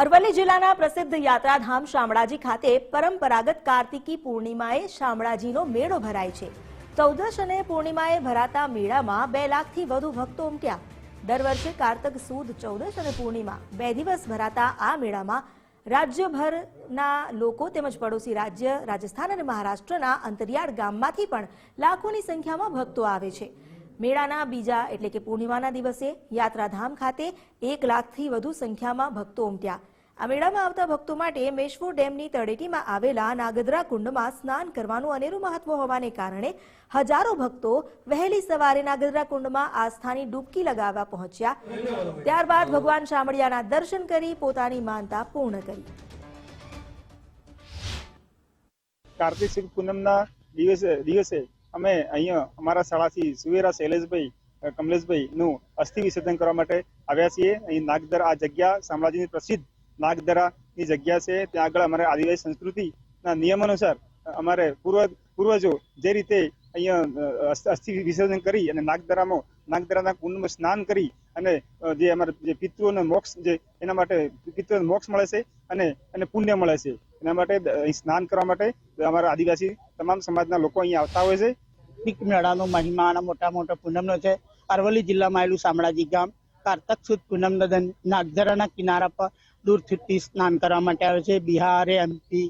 અરવલ્લી જિલ્લાના પ્રસિદ્ધ યાત્રાધામ શામળાજી ખાતે પરંપરાગત કાર્તિકી પૂર્ણિમાએ શામળાજીનો મેળો ભરાય છે. ચૌદશ અને પૂર્ણિમાએ ભરાતા મેળામાં બે લાખથી વધુ ભક્તો ઉમટ્યા. દર વર્ષે કારતક સુદ, ચૌદશ અને પૂર્ણિમા બે દિવસ ભરાતા આ મેળામાં રાજ્યભરના લોકો તેમજ પડોશી રાજ્ય, રાજસ્થાન અને મહારાષ્ટ્રના અંતરિયાળ ગામમાંથી પણ લાખોની સંખ્યામાં ભક્તો આવે છે. મેળાના બીજા એટલે કે પૂર્ણિમાના દિવસે યાત્રાધામ ખાતે એક લાખથી વધુ સંખ્યામાં ભક્તો ઉમટ્યા. આ મેળામાં આવતા ભક્તો માટે મેશ્વો ડેમની તળેટીમાં આવેલા નાગદરા કુંડમાં સ્નાન કરવાનું અનેરું મહત્વ હોવાને કારણે હજારો ભક્તો વહેલી સવારે નાગદરા કુંડમાં આસ્થાની ડૂબકી લગાવવા પહોંચ્યા. ત્યારબાદ ભગવાન શામળિયાના દર્શન કરી પોતાની માનતા પૂર્ણ કરી. કાર્તિક પૂનમના દિવસે દિવસે અમે અહીંયા અમારા શાળાથી સુવેરા શૈલેષભાઈ કમલેશભાઈનું અસ્થિ વિસર્જન કરવા માટે આવ્યા છીએ. અહીં નાગદરા, આ જગ્યા શામળાજીની પ્રસિદ્ધ નાગદરાની જગ્યા છે. ત્યાં આગળ અમારે આદિવાસી સંસ્કૃતિના નિયમ અનુસાર અમારે પૂર્વ પૂર્વજો જે રીતે અહીંયા અસ્થિ વિસર્જન કરી અને નાગદરામાં નાગદરાના કુંડમાં સ્નાન કરી અને જે અમારા, જે પિતૃઓને મોક્ષ, જે એના માટે પિતૃઓને મોક્ષ મળે છે અને અને પુણ્ય મળે છે. એના માટે સ્નાન કરવા માટે અમારા આદિવાસી તમામ સમાજના લોકો અહીંયા આવતા હોય છે. પીક મેળાનો મહિમા અને મોટા મોટા પૂનમનો છે. અરવલ્લી જિલ્લામાં આવેલું શામળાજી ગામ કારતક સુદ નદન નાગધરાના કિનારા પર દૂરથી સ્નાન કરવા માટે આવે છે. બિહાર એમપી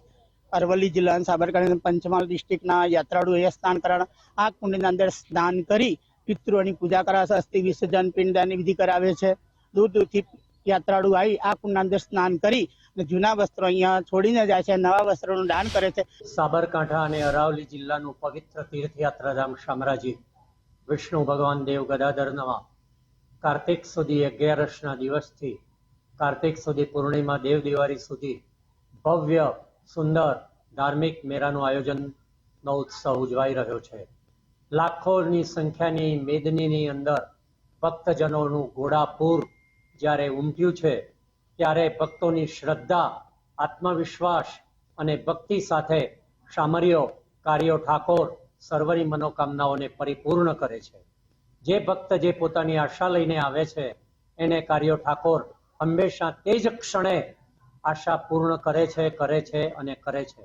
અરવલ્લી જિલ્લા સાબરકાંઠા પંચમહાલ ડિસ્ટ્રિક્ટના યાત્રાળુ અહીંયા સ્નાન કરવાના આ કુંડની અંદર સ્નાન કરી પિતૃઓની પૂજા કરાવે અસ્થિ વિસર્જન પિંડદાનની વિધિ કરાવે છે. દૂર દૂરથી યાત્રાળુ આવી આ કુંડના અંદર સ્નાન કરી અને જૂના વસ્ત્રો અહીંયા છોડીને જાય છે, નવા વસ્ત્રોનું દાન કરે છે. સાબરકાંઠા અને અરાવલી જિલ્લાનું પવિત્ર તીર્થયાત્રાધામ શામરાજી. વિષ્ણુ ભગવાન દેવ ગદાધરનવા કાર્તિક સુધી અગિયારસના દિવસથી કાર્તિક સુધી પૂર્ણિમા દેવ દિવાળી સુધી ભવ્ય સુંદર ધાર્મિક મેળાનું આયોજનનો ઉત્સવ ઉજવાઈ રહ્યો છે. લાખોની સંખ્યાની મેદનીની અંદર ભક્તજનોનું ઘોડાપૂર જ્યારે ઉમટ્યું છે, ત્યારે ભક્તોની શ્રદ્ધા, આત્મવિશ્વાસ અને ભક્તિ સાથે શામરીઓ કાર્યો ઠાકોર સર્વની મનોકામનાઓને પરિપૂર્ણ કરે છે. જે ભક્ત જે પોતાની આશા લઈને આવે છે, એને કાર્યો ઠાકોર હંમેશા તે જ ક્ષણે આશા પૂર્ણ કરે છે કરે છે અને કરે છે.